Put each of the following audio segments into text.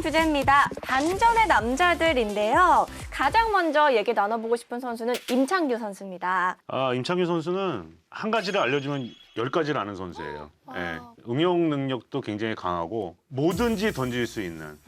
다음 주제입니다. 반전의 남자들인데요. 가장 먼저 얘기 나눠보고 싶은 선수는 임창규 선수입니다. 아, 임창규 선수는 한 가지를 알려주면 열 가지를 아는 선수예요. 아. 예. 응용 능력도 굉장히 강하고 뭐든지 던질 수 있는.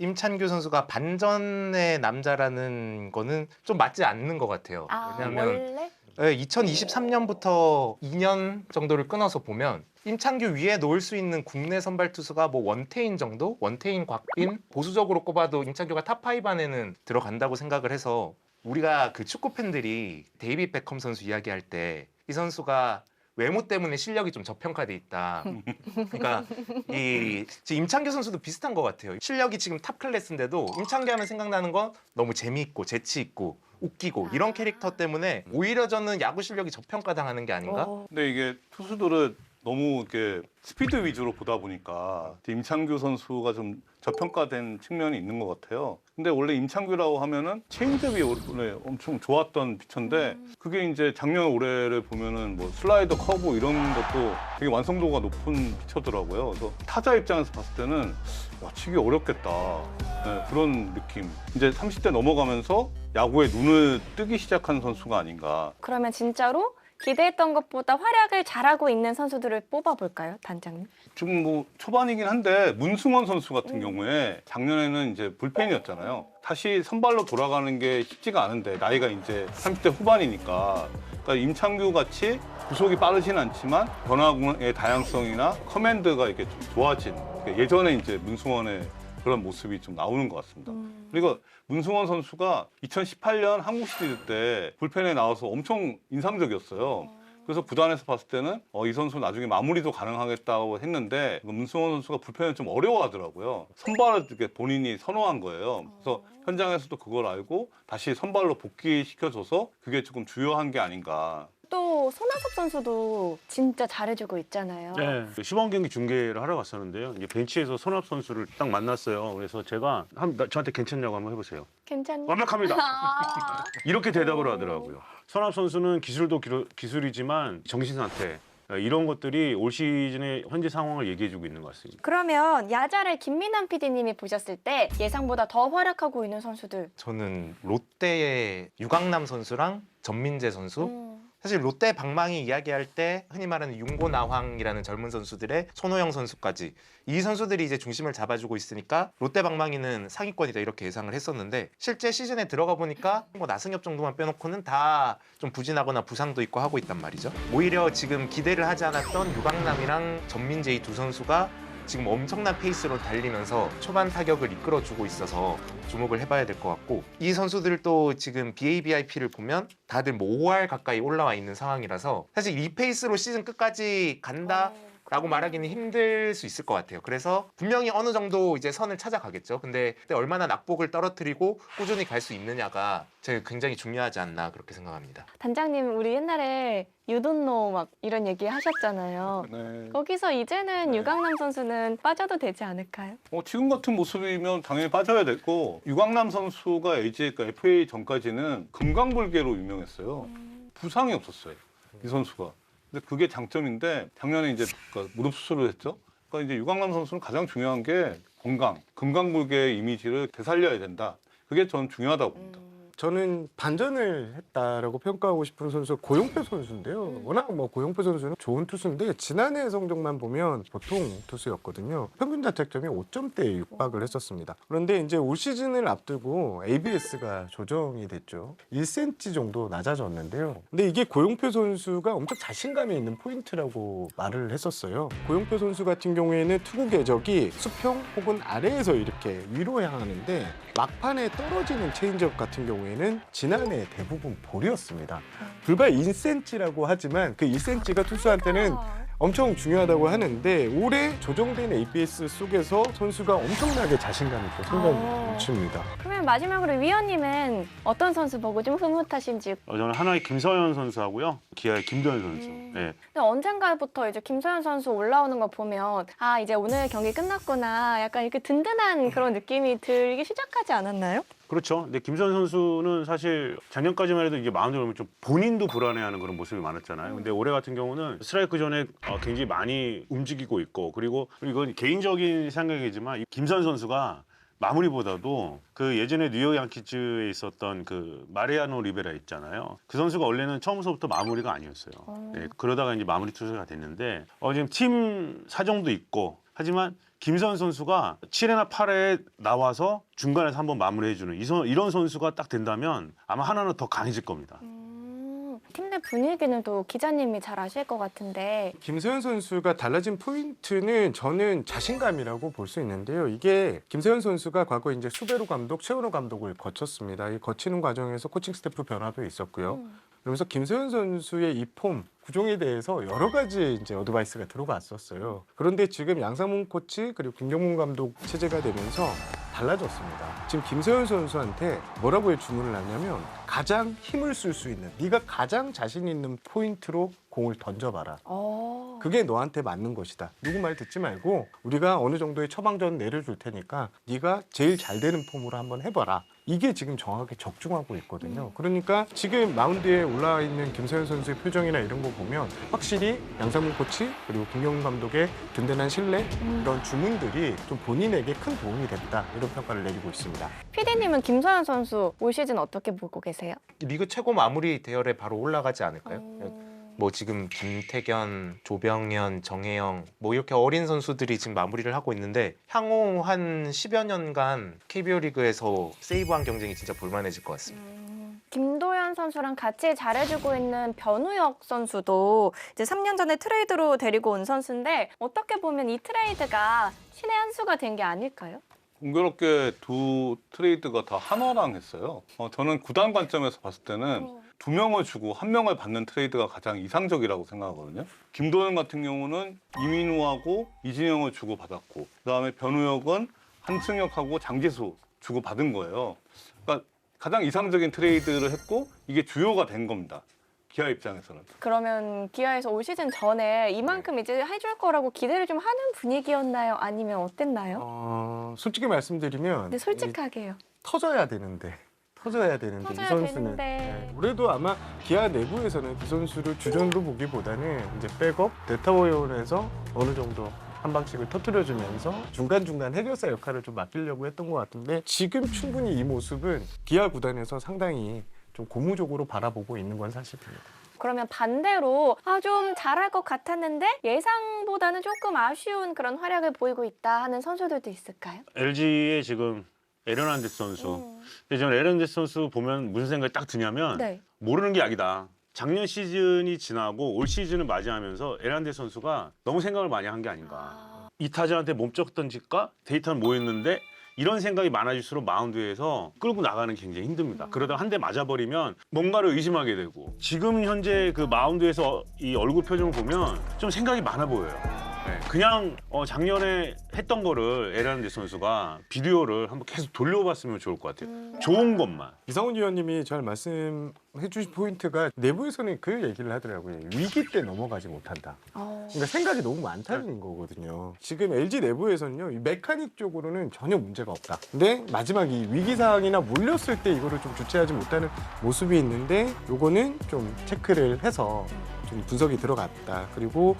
임찬규 선수가 반전의 남자라는 거는 좀 맞지 않는 것 같아요. 아, 왜냐하면 원래? 네, 2023년부터 2년 정도를 끊어서 보면 임창규 위에 놓을 수 있는 국내 선발 투수가 뭐 원태인 정도, 원태인, 곽빈? 보수적으로 꼽아도 임창규가 탑5 안에는 들어간다고 생각을 해서 우리가 그 축구 팬들이 데이비 베컴 선수 이야기할 때 이 선수가 외모 때문에 실력이 좀 저평가돼 있다. 그러니까 이 지금 임창규 선수도 비슷한 것 같아요. 실력이 지금 탑 클래스인데도 임창규 하면 생각나는 건 너무 재미있고 재치 있고 웃기고 이런 캐릭터 때문에 오히려 저는 야구 실력이 저평가당하는 게 아닌가? 어, 근데 이게 투수들은 너무 이렇게 스피드 위주로 보다 보니까 임창규 선수가 좀 저평가된 측면이 있는 것 같아요. 근데 원래 임창규라고 하면은 체인지업이 원래 엄청 좋았던 피처인데 그게 이제 작년 올해를 보면은 뭐 슬라이더 커브 이런 것도 되게 완성도가 높은 피처더라고요. 그래서 타자 입장에서 봤을 때는 야, 치기 어렵겠다. 네, 그런 느낌. 이제 30대 넘어가면서 야구에 눈을 뜨기 시작한 선수가 아닌가. 그러면 진짜로 기대했던 것보다 활약을 잘하고 있는 선수들을 뽑아볼까요, 단장님? 좀뭐 초반이긴 한데 문승원 선수 같은 경우에 작년에는 이제 불펜이었잖아요. 다시 선발로 돌아가는 게 쉽지가 않은데 나이가 이제 30대 후반이니까 그러니까 임창규 같이 구속이 빠르진 않지만 변화의 다양성이나 커맨드가 이렇게 좀 좋아진 그러니까 예전에 이제 문승원의 그런 모습이 좀 나오는 것 같습니다. 그리고 문승원 선수가 2018년 한국 시리즈 때 불펜에 나와서 엄청 인상적이었어요. 그래서 구단에서 봤을 때는 어, 이 선수 나중에 마무리도 가능하겠다고 했는데 그 문승원 선수가 불펜을 좀 어려워하더라고요. 선발을 이렇게 본인이 선호한 거예요. 그래서 현장에서도 그걸 알고 다시 선발로 복귀시켜줘서 그게 조금 주요한 게 아닌가. 또 손아섭 선수도 진짜 잘해주고 있잖아요. 네. 시범 경기 중계를 하러 갔었는데요. 이제 벤치에서 손합 선수를 딱 만났어요. 그래서 제가 한, 나- 저한테 괜찮냐고 한번 해보세요. 괜찮니? 완벽합니다. 아. 이렇게 대답을 하더라고요. 손합 선수는 기술도 기로- 기술이지만 정신 상태 이런 것들이 올 시즌의 현재 상황을 얘기해주고 있는 것 같습니다. 그러면 야자를 김민환 PD님이 보셨을 때 예상보다 더 활약하고 있는 선수들. 저는 롯데의 유강남 선수랑 전민재 선수 음. 사실 롯데 방망이 이야기할 때 흔히 말하는 윤고 나황이라는 젊은 선수들의 손호영 선수까지 이 선수들이 이제 중심을 잡아주고 있으니까 롯데 방망이는 상위권이다 이렇게 예상을 했었는데 실제 시즌에 들어가 보니까 뭐 나승엽 정도만 빼놓고는 다 좀 부진하거나 부상도 있고 하고 있단 말이죠. 오히려 지금 기대를 하지 않았던 유강남이랑 전민재 이 두 선수가 지금 엄청난 페이스로 달리면서 초반 타격을 이끌어주고 있어서 주목을 해봐야 될 것 같고 이 선수들도 지금 BABIP를 보면 다들 뭐 5할 가까이 올라와 있는 상황이라서 사실 이 페이스로 시즌 끝까지 간다. 라고 말하기는 힘들 수 있을 것 같아요. 그래서 분명히 어느 정도 이제 선을 찾아가겠죠. 근데 그때 얼마나 낙폭을 떨어뜨리고 꾸준히 갈 수 있느냐가 제가 굉장히 중요하지 않나 그렇게 생각합니다. 단장님 우리 옛날에 유돈노 막 이런 얘기 하셨잖아요. 네. 거기서 이제는 네. 유강남 선수는 빠져도 되지 않을까요? 어, 지금 같은 모습이면 당연히 빠져야 됐고 유광남 선수가 LG 그러니까 FA 전까지는 금강불개로 유명했어요. 부상이 없었어요. 이 선수가. 근데 그게 장점인데 작년에 이제 그러니까 무릎 수술을 했죠. 그러니까 이제 유광남 선수는 가장 중요한 게 건강, 금강불개의 이미지를 되살려야 된다. 그게 전 중요하다고 봅니다. 저는 반전을 했다라고 평가하고 싶은 선수가 고용표 선수인데요. 워낙 뭐 고용표 선수는 좋은 투수인데 지난해 성적만 보면 보통 투수였거든요. 평균 자책점이 5점대에 육박을 했었습니다. 그런데 이제 올 시즌을 앞두고 ABS가 조정이 됐죠. 1cm 정도 낮아졌는데요. 근데 이게 고용표 선수가 엄청 자신감이 있는 포인트라고 말을 했었어요. 고용표 선수 같은 경우에는 투구 궤적이 수평 혹은 아래에서 이렇게 위로 향하는데 막판에 떨어지는 체인지업 같은 경우에 는 지난해 대부분 볼이었습니다. 불과 1cm라고 하지만 그 1cm가 투수한테는 엄청 중요하다고 하는데 올해 조정된 ABS 속에서 선수가 엄청나게 자신감 있고 성공 아. 넘칩니다. 그러면 마지막으로 위원님은 어떤 선수 보고 좀 흐뭇하신지. 어, 저는 하나의 김서현 선수하고요. 기아의 김도현 선수. 음. 예. 근데 언젠가부터 이제 김서현 선수 올라오는 거 보면 아 이제 오늘 경기 끝났구나. 약간 이렇게 든든한 그런 느낌이 들기 시작하지 않았나요? 그렇죠. 근데 김선 선수는 사실 작년까지만 해도 이게 마운드 오면 좀 본인도 불안해하는 그런 모습이 많았잖아요. 근데 올해 같은 경우는 스트라이크 전에 어, 굉장히 많이 움직이고 있고 그리고 이건 개인적인 생각이지만 이 김선 선수가 마무리보다도 그 예전에 뉴욕 양키즈에 있었던 그 마리아노 리베라 있잖아요. 그 선수가 원래는 처음부터 마무리가 아니었어요. 어. 네, 그러다가 이제 마무리 투수가 됐는데 어, 지금 팀 사정도 있고 하지만 김선 선수가 7회나 8회에 나와서 중간에서 한번 마무리해주는 이 선- 이런 선수가 딱 된다면 아마 하나는 더 강해질 겁니다. 음, 팀내 분위기는 또 기자님이 잘 아실 것 같은데 김세현 선수가 달라진 포인트는 저는 자신감이라고 볼 수 있는데요. 이게 김세현 선수가 과거 이제 수베로 감독, 최은호 감독을 거쳤습니다. 이 거치는 과정에서 코칭 스태프 변화도 있었고요. 음. 그러면서 김세현 선수의 이 폼 구종에 대해서 여러 가지 이제 어드바이스가 들어갔었어요. 그런데 지금 양상문 코치 그리고 김경문 감독 체제가 되면서 달라졌습니다. 지금 김세현 선수한테 뭐라고 주문을 하냐면 가장 힘을 쓸 수 있는 네가 가장 자신 있는 포인트로 공을 던져봐라. 어. 그게 너한테 맞는 것이다. 누구 말 듣지 말고 우리가 어느 정도의 처방전 내려줄 테니까 네가 제일 잘 되는 폼으로 한번 해봐라. 이게 지금 정확하게 적중하고 있거든요. 그러니까 지금 마운드에 올라와 있는 김세현 선수의 표정이나 이런 거 보면 확실히 양상문 코치 그리고 김경훈 감독의 든든한 신뢰 이런 주문들이 좀 본인에게 큰 도움이 됐다 이런 평가를 내리고 있습니다. PD님은 김서현 선수 올 시즌 어떻게 보고 계세요? 리그 최고 마무리 대열에 바로 올라가지 않을까요? 어. 뭐 지금 김태견, 조병현, 정혜영 뭐 이렇게 어린 선수들이 지금 마무리를 하고 있는데 향후 한 10여 년간 KBO 리그에서 세이브한 경쟁이 진짜 볼만해질 것 같습니다. 음, 김도현 선수랑 같이 잘해주고 있는 변우혁 선수도 이제 3년 전에 트레이드로 데리고 온 선수인데 어떻게 보면 이 트레이드가 신의 한 수가 된 게 아닐까요? 공교롭게 두 트레이드가 다 한화랑 했어요. 어, 저는 구단 관점에서 봤을 때는 두 명을 주고 한 명을 받는 트레이드가 가장 이상적이라고 생각하거든요. 김도현 같은 경우는 이민우하고 이진영을 주고 받았고, 그다음에 변우혁은 한승혁하고 장지수 주고 받은 거예요. 그러니까 가장 이상적인 트레이드를 했고 이게 주요가 된 겁니다. 기아 입장에서는. 그러면 기아에서 올 시즌 전에 이만큼 이제 해줄 거라고 기대를 좀 하는 분위기였나요? 아니면 어땠나요? 어, 솔직히 말씀드리면 이 솔직하게요. 터져야 되는데 터져야 되는데 터져야 이 선수는 되는데. 네, 올해도 아마 기아 내부에서는 이 선수를 주전으로 보기보다는 이제 백업 대타워연에서 어느 정도 한 방씩을 터뜨려주면서 중간중간 해결사 역할을 좀 맡기려고 했던 것 같은데 지금 충분히 이 모습은 기아 구단에서 상당히 좀 고무적으로 바라보고 있는 건 사실입니다. 그러면 반대로 아 좀 잘할 것 같았는데 예상보다는 조금 아쉬운 그런 활약을 보이고 있다 하는 선수들도 있을까요? LG의 지금 에르난데스 선수. 음. 근데 저는 에르난데스 선수 보면 무슨 생각이 딱 드냐면 네. 모르는 게 약이다. 작년 시즌이 지나고 올 시즌을 맞이하면서 에란데 선수가 너무 생각을 많이 한 게 아닌가. 아, 이 타자한테 몸쪽 던질까? 데이터는 뭐였는데 이런 생각이 많아질수록 마운드에서 끌고 나가는 게 굉장히 힘듭니다. 그러다 한 대 맞아버리면 뭔가를 의심하게 되고 지금 현재 그 마운드에서 이 얼굴 표정을 보면 좀 생각이 많아 보여요. 네, 그냥 어, 작년에 했던 거를 에란데 선수가 비디오를 한번 계속 돌려봤으면 좋을 것 같아요. 음. 좋은 것만. 이상훈 위원님이 잘 말씀 해 주신 포인트가 내부에서는 그 얘기를 하더라고요. 위기 때 넘어가지 못한다. 어. 그러니까 생각이 너무 많다는 거거든요. 지금 LG 내부에서는요, 이 메카닉 쪽으로는 전혀 문제가 없다. 근데 마지막 이 위기 상황이나 몰렸을 때 이거를 좀 주체하지 못하는 모습이 있는데, 요거는 좀 체크를 해서 좀 분석이 들어갔다. 그리고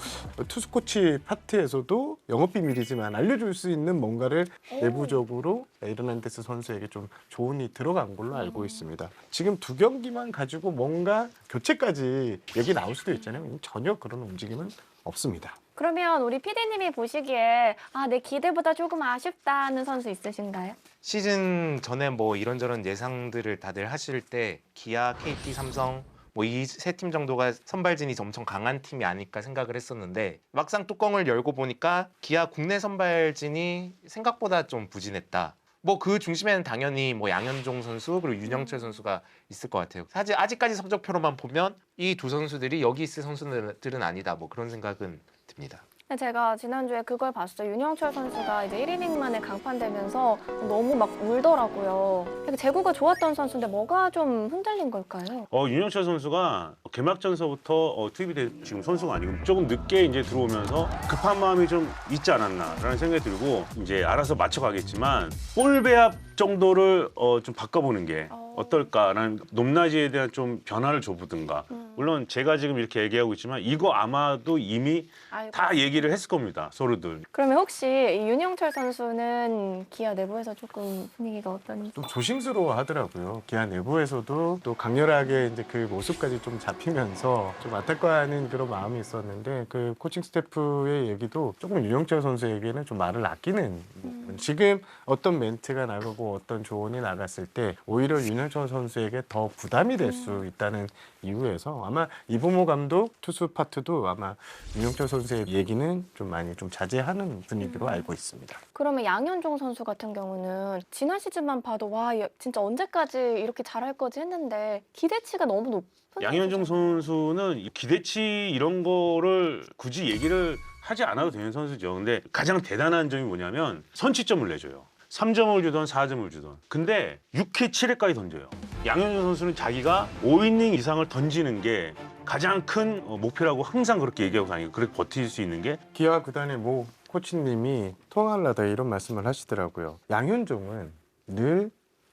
투수 코치 파트에서도 영업 비밀이지만 알려줄 수 있는 뭔가를 오. 내부적으로 에르난데스 선수에게 좀 조언이 들어간 걸로 알고 있습니다. 지금 두 경기만 가지고 뭔가 교체까지 얘기 나올 수도 있잖아요. 전혀 그런 움직임은 없습니다. 그러면 우리 PD님이 보시기에 아 내 기대보다 조금 아쉽다는 선수 있으신가요? 시즌 전에 뭐 이런저런 예상들을 다들 하실 때 기아, KT, 삼성 뭐 이 세 팀 정도가 선발진이 엄청 강한 팀이 아닐까 생각을 했었는데 막상 뚜껑을 열고 보니까 기아 국내 선발진이 생각보다 좀 부진했다. 뭐 그 중심에는 당연히 뭐 양현종 선수 그리고 윤영철 선수가 있을 것 같아요. 사실 아직까지 성적표로만 보면 이 두 선수들이 여기 있을 선수들은 아니다. 뭐 그런 생각은 듭니다. 근데 제가 지난주에 그걸 봤어요. 윤영철 선수가 이제 1이닝 만에 강판되면서 너무 막 울더라고요. 되게 제구가 좋았던 선수인데 뭐가 좀 흔들린 걸까요? 어, 윤영철 선수가 개막전서부터 어, 투입이 된 지금 선수가 아니고 조금 늦게 이제 들어오면서 급한 마음이 좀 있지 않았나라는 생각이 들고 이제 알아서 맞춰가겠지만 볼 배합 정도를 어, 좀 바꿔보는 게 어. 어떨까라는 높낮이에 대한 좀 변화를 줘보든가. 음. 물론 제가 지금 이렇게 얘기하고 있지만 이거 아마도 이미 알고 다 얘기를 했을 겁니다. 서로들. 그러면 혹시 이 윤영철 선수는 기아 내부에서 조금 분위기가 어떤지? 좀 조심스러워 하더라고요. 기아 내부에서도 또 강렬하게 이제 그 모습까지 좀 잡히면서 좀 안타까워하는 그런 마음이 있었는데 그 코칭 스태프의 얘기도 조금 유영철 선수에게는 좀 말을 아끼는 부분. 지금 어떤 멘트가 나가고 어떤 조언이 나갔을 때 오히려 윤영철 선수에게 더 부담이 될 수 있다는 이유에서 아마 이보모 감독 투수 파트도 아마 윤영철 선수의 얘기는 좀 많이 좀 자제하는 분위기로 알고 있습니다. 그러면 양현종 선수 같은 경우는 지난 시즌만 봐도 와 얘 진짜 언제까지 이렇게 잘할 거지 했는데 기대치가 너무 높은 양현종. 선수는 이 기대치 이런 거를 굳이 얘기를 하지 않아도 되는 선수죠. 근데 가장 대단한 점이 뭐냐면 선취점을 내줘요. 3점을 주던 4점을 주던. 근데 6회 7회까지 던져요. 양현종 선수는 자기가 5이닝 이상을 던지는 게 가장 큰 어, 목표라고 항상 그렇게 얘기하고 다니고 그렇게 버틸 수 있는 게 기아 구단의 모 코치님이 통화하려다 이런 말씀을 하시더라고요. 양현종은 늘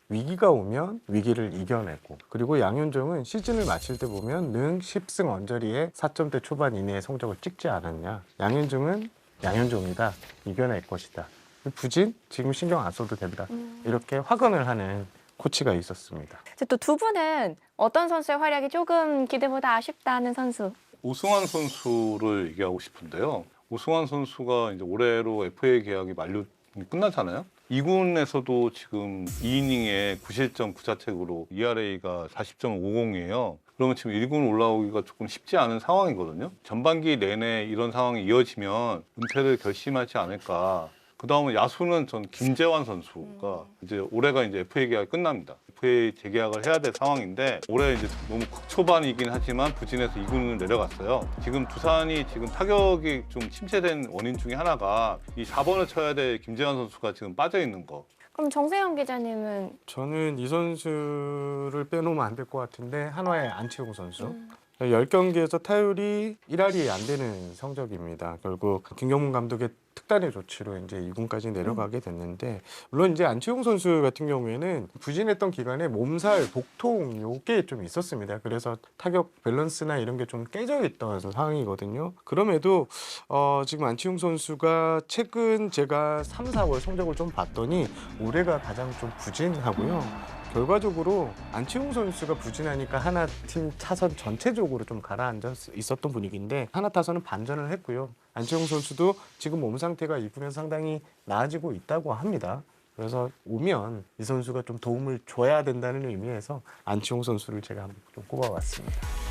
위기가 오면 위기를 이겨내고 그리고 양현종은 시즌을 마칠 때 보면 능 10승 언저리에 4점대 초반 이내의 성적을 찍지 않았냐. 양현종은 양현종이다. 이겨낼 것이다. 부진 지금 신경 안 써도 된다. 음. 이렇게 확언을 하는 코치가 있었습니다. 이제 또두 분은 어떤 선수의 활약이 조금 기대보다 아쉽다는 선수. 오승환 선수를 얘기하고 싶은데요. 오승환 선수가 이제 올해로 FA 계약이 만료 끝나잖아요. 2군에서도 지금 2이닝에 9실점 9자책으로 ERA가 40.50이에요. 그러면 지금 1군 올라오기가 조금 쉽지 않은 상황이거든요. 전반기 내내 이런 상황이 이어지면 은퇴를 결심하지 않을까. 그 다음은 야수는 전 김재환 선수가 이제 올해가 이제 FA 계약이 끝납니다. FA 재계약을 해야 될 상황인데 올해 이제 너무 극초반이긴 하지만 부진해서 2군을 내려갔어요. 지금 두산이 지금 타격이 좀 침체된 원인 중에 하나가 이 4번을 쳐야 될 김재환 선수가 지금 빠져 있는 거. 그럼 정세영 기자님은 저는 이 선수를 빼놓으면 안 될 것 같은데 한화의 안치홍 선수. 음. 10경기에서 타율이 1할이 안 되는 성적입니다. 결국 김경문 감독의 특단의 조치로 이제 2군까지 내려가게 됐는데 물론 이제 안치홍 선수 같은 경우에는 부진했던 기간에 몸살, 복통 요게 좀 있었습니다. 그래서 타격 밸런스나 이런 게 좀 깨져 있던 상황이거든요. 그럼에도 어, 지금 안치홍 선수가 최근 제가 3, 4월 성적을 좀 봤더니 올해가 가장 좀 부진하고요. 결과적으로 안치홍 선수가 부진하니까 하나 팀 타선 전체적으로 좀 가라앉아 있었던 분위기인데 하나 타선은 반전을 했고요. 안치홍 선수도 지금 몸 상태가 이군에서 상당히 나아지고 있다고 합니다. 그래서 오면 이 선수가 좀 도움을 줘야 된다는 의미에서 안치홍 선수를 제가 좀 꼽아봤습니다.